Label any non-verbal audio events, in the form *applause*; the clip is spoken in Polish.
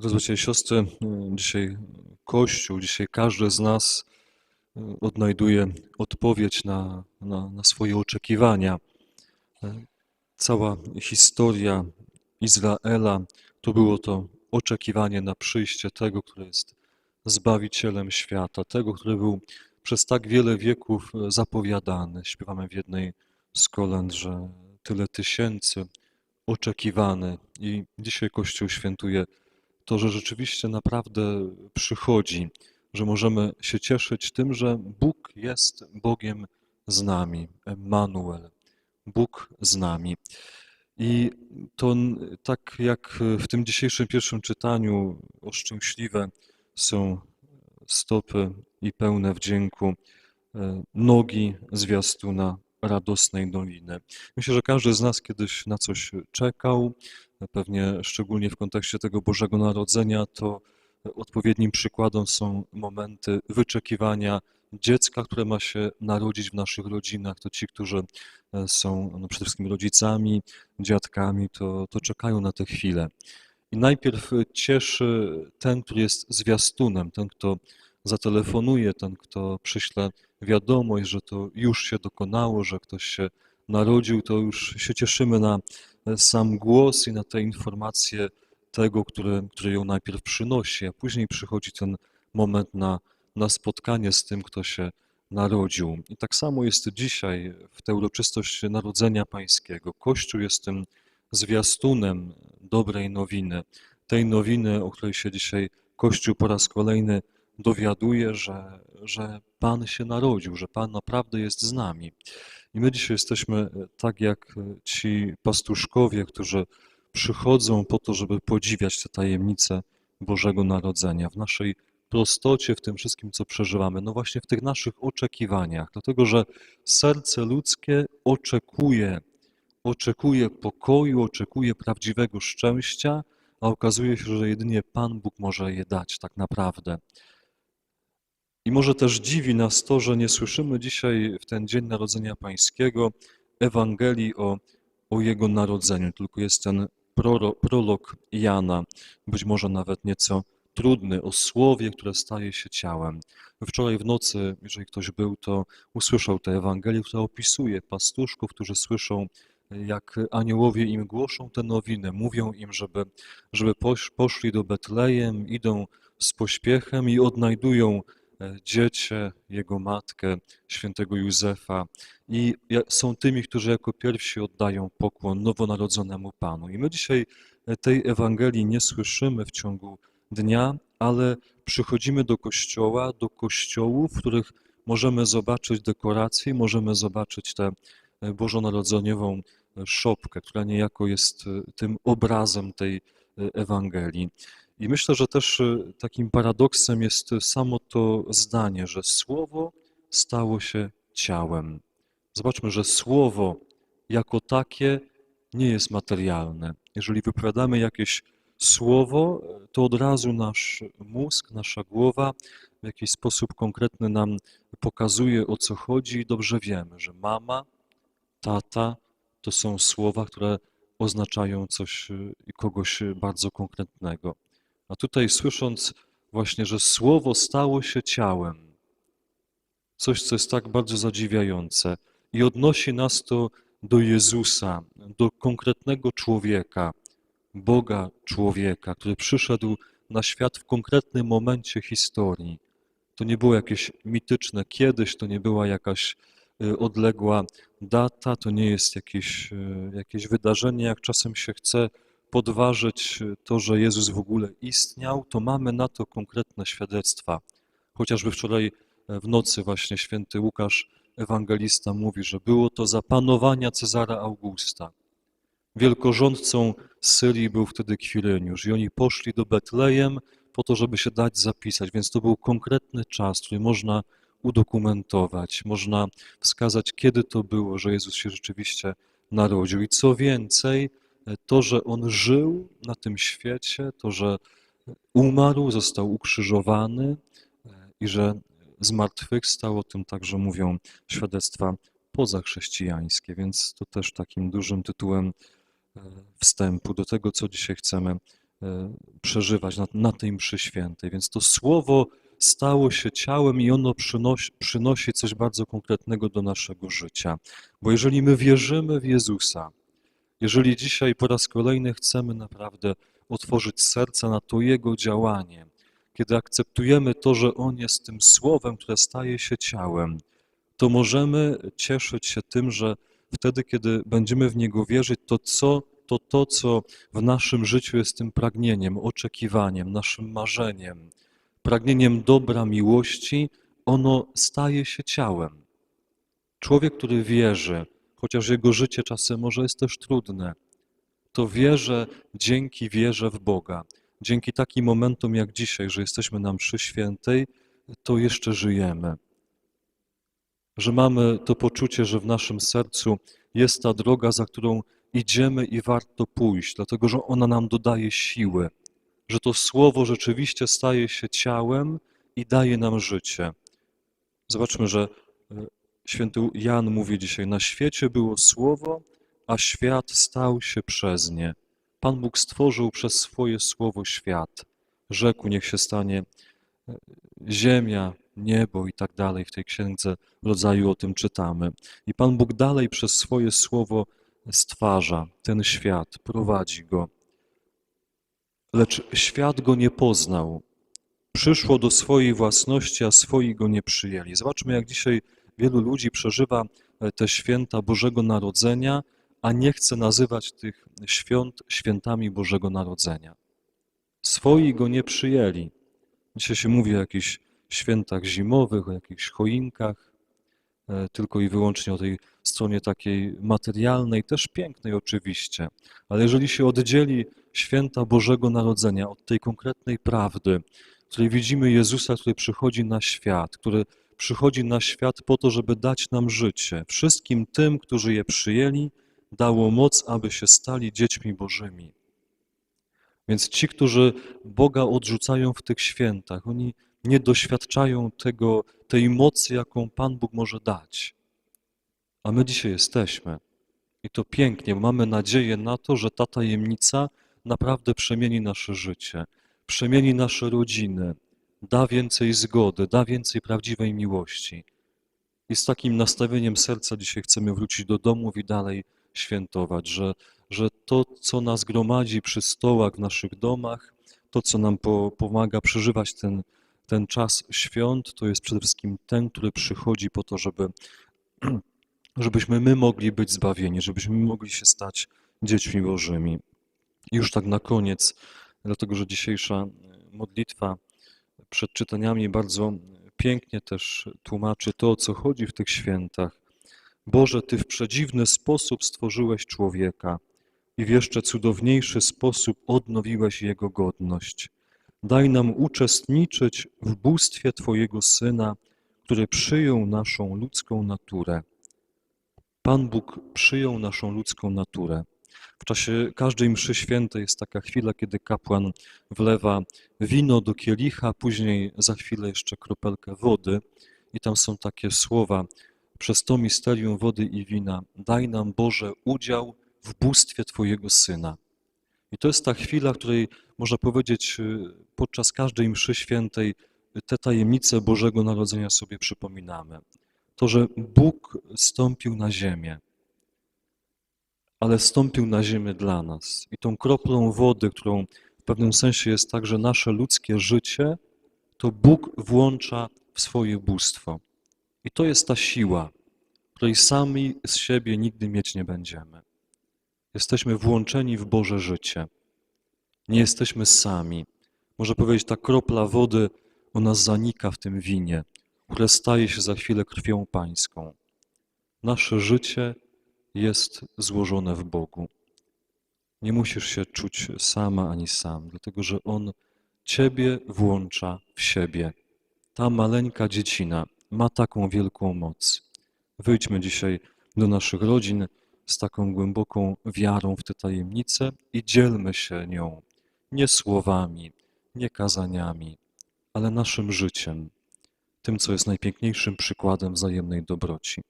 Drodzy bracia siostry, dzisiaj Kościół, dzisiaj każdy z nas odnajduje odpowiedź na, na, na swoje oczekiwania. Cała historia Izraela to było to oczekiwanie na przyjście tego, który jest Zbawicielem świata, tego, który był przez tak wiele wieków zapowiadany. Śpiewamy w jednej z kolęd, że tyle tysięcy oczekiwany i dzisiaj Kościół świętuje to, że rzeczywiście naprawdę przychodzi, że możemy się cieszyć tym, że Bóg jest Bogiem z nami, Emmanuel, Bóg z nami. I to tak jak w tym dzisiejszym pierwszym czytaniu oszczęśliwe są stopy i pełne wdzięku e, nogi zwiastuna radosnej doliny. Myślę, że każdy z nas kiedyś na coś czekał, pewnie szczególnie w kontekście tego Bożego Narodzenia, to odpowiednim przykładem są momenty wyczekiwania dziecka, które ma się narodzić w naszych rodzinach. To ci, którzy e, są no, przede wszystkim rodzicami, dziadkami, to, to czekają na tę chwilę. I najpierw cieszy ten, który jest zwiastunem, ten, kto zatelefonuje, ten, kto przyśle wiadomość, że to już się dokonało, że ktoś się narodził, to już się cieszymy na sam głos i na te informacje tego, który, który ją najpierw przynosi, a później przychodzi ten moment na, na spotkanie z tym, kto się narodził. I tak samo jest dzisiaj w tę uroczystość Narodzenia Pańskiego. Kościół jest tym zwiastunem dobrej nowiny, tej nowiny, o której się dzisiaj Kościół po raz kolejny dowiaduje, że, że Pan się narodził, że Pan naprawdę jest z nami. I my dzisiaj jesteśmy tak jak ci pastuszkowie, którzy przychodzą po to, żeby podziwiać te tajemnice Bożego Narodzenia w naszej prostocie, w tym wszystkim, co przeżywamy, no właśnie w tych naszych oczekiwaniach, dlatego że serce ludzkie oczekuje, oczekuje pokoju, oczekuje prawdziwego szczęścia, a okazuje się, że jedynie Pan Bóg może je dać tak naprawdę. I może też dziwi nas to, że nie słyszymy dzisiaj w ten Dzień Narodzenia Pańskiego Ewangelii o, o Jego narodzeniu, tylko jest ten prolog Jana, być może nawet nieco trudny, o słowie, które staje się ciałem. Wczoraj w nocy, jeżeli ktoś był, to usłyszał tę Ewangelię, która opisuje pastuszków, którzy słyszą, jak aniołowie im głoszą tę nowinę, mówią im, żeby, żeby poszli do Betlejem, idą z pośpiechem i odnajdują dziecię, jego matkę, świętego Józefa i są tymi, którzy jako pierwsi oddają pokłon nowonarodzonemu Panu. I my dzisiaj e, tej Ewangelii nie słyszymy w ciągu dnia, ale przychodzimy do kościoła, do kościołów, w których możemy zobaczyć dekoracje, możemy zobaczyć tę e, bożonarodzeniową szopkę, która niejako jest tym obrazem tej Ewangelii. I myślę, że też y, takim paradoksem jest samo to zdanie, że słowo stało się ciałem. Zobaczmy, że słowo jako takie nie jest materialne. Jeżeli wypowiadamy jakieś słowo, to od razu nasz mózg, nasza głowa w jakiś sposób konkretny nam pokazuje o co chodzi i dobrze wiemy, że mama, tata to są słowa, które oznaczają coś y, i kogoś bardzo konkretnego. A tutaj słysząc właśnie, że Słowo stało się ciałem, coś, co jest tak bardzo zadziwiające i odnosi nas to do Jezusa, do konkretnego człowieka, Boga człowieka, który przyszedł na świat w konkretnym momencie historii. To nie było jakieś mityczne kiedyś, to nie była jakaś y, odległa data, to nie jest jakieś, y, jakieś wydarzenie, jak czasem się chce podważyć to, że Jezus w ogóle istniał, to mamy na to konkretne świadectwa. Chociażby wczoraj w nocy właśnie święty Łukasz, ewangelista, mówi, że było to za panowania Cezara Augusta. Wielkorządcą Syrii był wtedy Kwiryniusz i oni poszli do Betlejem po to, żeby się dać zapisać, więc to był konkretny czas, który można udokumentować, można wskazać, kiedy to było, że Jezus się rzeczywiście narodził. I co więcej, to, że on żył na tym świecie, to, że umarł, został ukrzyżowany e, i że zmartwychwstał, o tym także mówią świadectwa pozachrześcijańskie, więc to też takim dużym tytułem e, wstępu do tego, co dzisiaj chcemy e, przeżywać na, na tej mszy świętej. Więc to słowo stało się ciałem i ono przynosi, przynosi coś bardzo konkretnego do naszego życia. Bo jeżeli my wierzymy w Jezusa, jeżeli dzisiaj po raz kolejny chcemy naprawdę otworzyć serca na to Jego działanie, kiedy akceptujemy to, że On jest tym Słowem, które staje się ciałem, to możemy cieszyć się tym, że wtedy, kiedy będziemy w Niego wierzyć, to co, to to, co w naszym życiu jest tym pragnieniem, oczekiwaniem, naszym marzeniem, pragnieniem dobra, miłości, ono staje się ciałem. Człowiek, który wierzy, chociaż jego życie czasem może jest też trudne, to wie, że dzięki wierze w Boga, dzięki takim momentom jak dzisiaj, że jesteśmy na mszy świętej, to jeszcze żyjemy. Że mamy to poczucie, że w naszym sercu jest ta droga, za którą idziemy i warto pójść, dlatego że ona nam dodaje siły, że to słowo rzeczywiście staje się ciałem i daje nam życie. Zobaczmy, że e, święty Jan mówi dzisiaj: Na świecie było słowo, a świat stał się przez nie. Pan Bóg stworzył przez swoje słowo świat. Rzekł, niech się stanie e, ziemia, niebo i tak dalej. W tej księdze rodzaju o tym czytamy. I Pan Bóg dalej przez swoje słowo stwarza ten świat, prowadzi go. Lecz świat go nie poznał. Przyszło do swojej własności, a swoi go nie przyjęli. Zobaczmy, jak dzisiaj wielu ludzi przeżywa e, te święta Bożego Narodzenia, a nie chce nazywać tych świąt świętami Bożego Narodzenia. Swoi go nie przyjęli. Dzisiaj się mówi o jakichś świętach zimowych, o jakichś choinkach, e, tylko i wyłącznie o tej stronie takiej materialnej, też pięknej oczywiście. Ale jeżeli się oddzieli święta Bożego Narodzenia od tej konkretnej prawdy, w której widzimy Jezusa, który przychodzi na świat, który przychodzi na świat po to, żeby dać nam życie, wszystkim tym, którzy je przyjęli, dało moc, aby się stali dziećmi Bożymi. Więc ci, którzy Boga odrzucają w tych świętach, oni nie doświadczają tego, tej mocy, jaką Pan Bóg może dać. A my dzisiaj jesteśmy. I to pięknie, bo mamy nadzieję na to, że ta tajemnica naprawdę przemieni nasze życie, przemieni nasze rodziny, da więcej zgody, da więcej prawdziwej miłości. I z takim nastawieniem serca dzisiaj chcemy wrócić do domów i dalej świętować, że, że to, co nas gromadzi przy stołach w naszych domach, to, co nam po, pomaga przeżywać ten, ten czas świąt, to jest przede wszystkim ten, który przychodzi po to, żeby, *clears throat* żebyśmy my mogli być zbawieni, żebyśmy mogli się stać dziećmi Bożymi. I już tak na koniec, dlatego że dzisiejsza modlitwa przed czytaniami bardzo pięknie też tłumaczy to, o co chodzi w tych świętach. Boże, Ty w przedziwny sposób stworzyłeś człowieka i w jeszcze cudowniejszy sposób odnowiłeś jego godność. Daj nam uczestniczyć w bóstwie Twojego Syna, który przyjął naszą ludzką naturę. Pan Bóg przyjął naszą ludzką naturę. W czasie każdej mszy świętej jest taka chwila, kiedy kapłan wlewa wino do kielicha, później za chwilę jeszcze kropelkę wody i tam są takie słowa przez to misterium wody i wina daj nam Boże udział w bóstwie Twojego Syna. I to jest ta chwila, której można powiedzieć podczas każdej mszy świętej te tajemnice Bożego Narodzenia sobie przypominamy. To, że Bóg stąpił na ziemię, ale stąpił na ziemię dla nas. I tą kroplą wody, którą w pewnym sensie jest także nasze ludzkie życie, to Bóg włącza w swoje bóstwo. I to jest ta siła, której sami z siebie nigdy mieć nie będziemy. Jesteśmy włączeni w Boże życie. Nie jesteśmy sami. Może powiedzieć, ta kropla wody, ona zanika w tym winie, które staje się za chwilę krwią pańską. Nasze życie jest złożone w Bogu. Nie musisz się czuć sama ani sam, dlatego że On Ciebie włącza w siebie. Ta maleńka dziecina ma taką wielką moc. Wyjdźmy dzisiaj do naszych rodzin z taką głęboką wiarą w tę tajemnicę i dzielmy się nią nie słowami, nie kazaniami, ale naszym życiem, tym, co jest najpiękniejszym przykładem wzajemnej dobroci.